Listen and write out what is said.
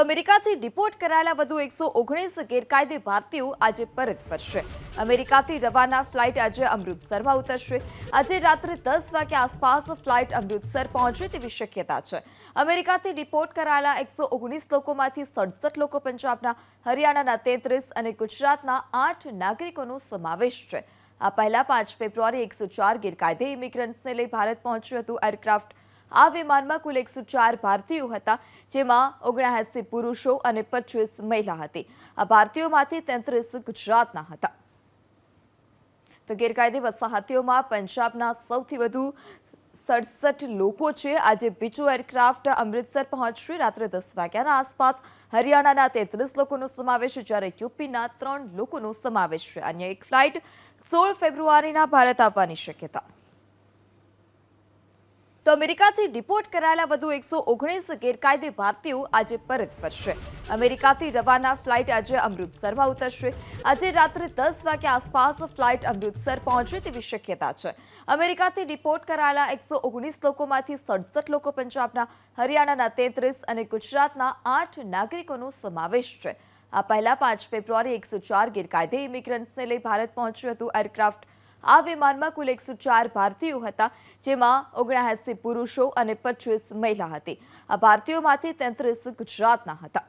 અમેરિકાથી ડિપોર્ટ કરાયેલા વધુ એકસો ઓગણીસ ગેરકાયદે ભારતીયો આજે પરત ફરશે. અમેરિકાથી રવાના ફ્લાઇટ આજે અમૃતસરમાં ઉતરશે. આજે રાત્રે દસ વાગે આસપાસ ફ્લાઇટ અમૃતસર પહોંચે તેવી શક્યતા છે. અમેરિકાથી ડિપોર્ટ કરાયેલા એકસો ઓગણીસ લોકોમાંથી સડસઠ લોકો પંજાબના, હરિયાણાના તેત્રીસ અને ગુજરાતના આઠ નાગરિકોનો સમાવેશ છે. આ પહેલા પાંચ ફેબ્રુઆરી એકસો ચાર ગેરકાયદે ઇમિગ્રન્ટ્સને લઈ ભારત પહોંચ્યું હતું એરક્રાફ્ટ આ વિમાનમાં કુલ એકસો ચાર ભારતીયો હતા, જેમાં ઓગણએસી પુરુષો અને પચીસ મહિલા હતી. આ ભારતીયોમાંથી તેત્રીસ ગુજરાતના હતા. તો ગેરકાયદે વસાહતીઓમાં પંજાબના સૌથી વધુ સડસઠ લોકો છે. આજે બીજો એરક્રાફ્ટ અમૃતસર પહોંચશે રાત્રે દસ વાગ્યાના આસપાસ હરિયાણાના તેત્રીસ લોકોનો સમાવેશ જ્યારે યુપીના ત્રણ લોકોનો સમાવેશ છે. અન્ય એક ફ્લાઇટ સોળ ફેબ્રુઆરીના ભારત આવવાની શક્યતા. તો અમેરિકાથી ડિપોર્ટ કરાયેલા વધુ એકસો ઓગણીસ ગેરકાયદે ભારતીયો આજે પરત ફરશે. અમેરિકાથી રવાના ફ્લાઇટ આજે અમૃતસરમાં ઉતરશે. આજે રાત્રે દસ વાગ્યા આસપાસ ફ્લાઇટ અમૃતસર પહોંચે તેવી શક્યતા છે. અમેરિકાથી ડિપોર્ટ કરાયેલા એકસો ઓગણીસ લોકોમાંથી સડસઠ લોકો પંજાબના, હરિયાણાના તેત્રીસ અને ગુજરાતના આઠ નાગરિકોનો સમાવેશ છે. આ પહેલા પાંચ ફેબ્રુઆરી એકસો ચાર ગેરકાયદે ઇમિગ્રન્ટ્સને લઈ ભારત પહોંચ્યું હતું એરક્રાફ્ટ આ વિમાનમાં કુલ એકસો ચાર ભારતીયો હતા, જેમાં ઓગણસી પુરુષો અને પચીસ મહિલા હતી. આ ભારતીયોમાંથી તેત્રીસ ગુજરાતના હતા.